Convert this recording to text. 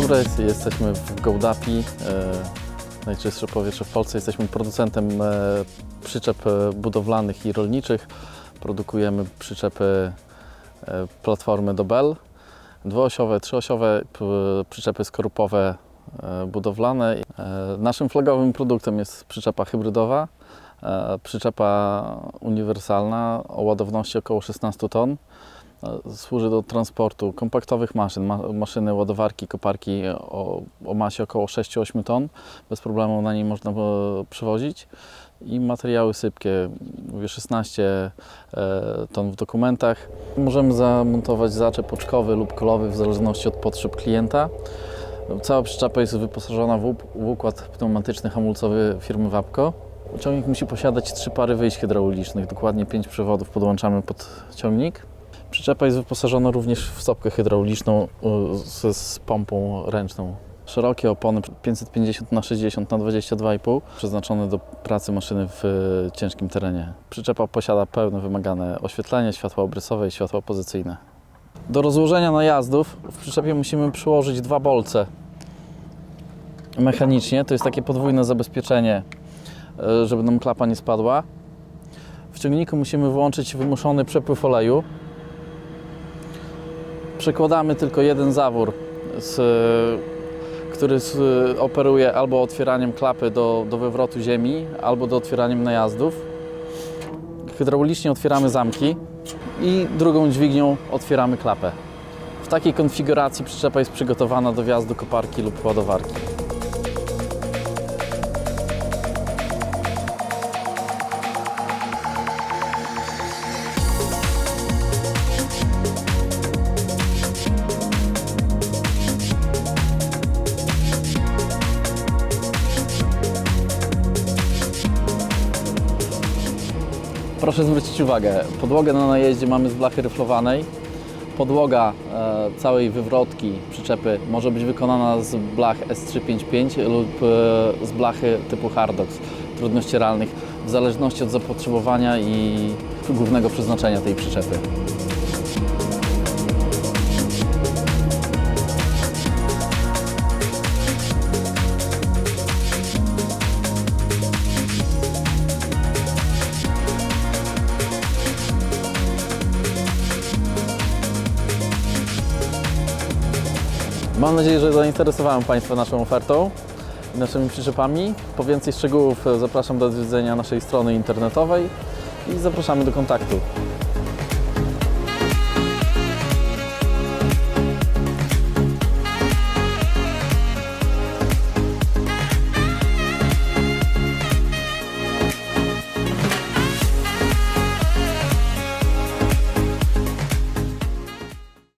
dobry, jesteśmy w Gołdapi, e, najczystsze powietrze w Polsce. Jesteśmy producentem e, przyczep e, budowlanych i rolniczych. Produkujemy przyczepy platformy do Bell, dwuosiowe, trzyosiowe, przyczepy skorupowe budowlane. Naszym flagowym produktem jest przyczepa hybrydowa, przyczepa uniwersalna o ładowności około 16 ton. E, Służy do transportu kompaktowych maszyn, ma, maszyny ładowarki, koparki o, o masie około 6-8 ton. Bez problemu na niej można e, przewozić. I materiały sypkie, mówię 16 e, ton w dokumentach. Możemy zamontować zaczep oczkowy lub kolowy w zależności od potrzeb klienta. Cała przyczepa jest wyposażona w, układ pneumatyczny hamulcowy firmy Wapco. Ciągnik musi posiadać trzy pary wyjść hydraulicznych, dokładnie pięć przewodów podłączamy pod ciągnik. Przyczepa jest wyposażona również w stopkę hydrauliczną y, z, z pompą ręczną. Szerokie opony 550 na 60 na 22,5 przeznaczone do pracy maszyny w y, ciężkim terenie. Przyczepa posiada pełne wymagane oświetlenie, światła obrysowe i światła pozycyjne. Do rozłożenia najazdów w przyczepie musimy przyłożyć dwa bolce mechanicznie. To jest takie podwójne zabezpieczenie, y, żeby nam klapa nie spadła. W ciągniku musimy wyłączyć wymuszony przepływ oleju. Przekładamy tylko jeden zawór, z, który z, operuje albo otwieraniem klapy do, do wywrotu ziemi, albo do otwieraniem najazdów. Hydraulicznie otwieramy zamki i drugą dźwignią otwieramy klapę. W takiej konfiguracji przyczepa jest przygotowana do wjazdu koparki lub ładowarki. Proszę zwrócić uwagę, podłogę na najeździe mamy z blachy ryflowanej. Podłoga e, całej wywrotki przyczepy może być wykonana z blach S355 lub e, z blachy typu Hardox, trudnościeralnych, w zależności od zapotrzebowania i głównego przeznaczenia tej przyczepy. Mam nadzieję, że zainteresowałem Państwa naszą ofertą i naszymi przyczepami. Po więcej szczegółów e, zapraszam do odwiedzenia naszej strony internetowej i zapraszamy do kontaktu.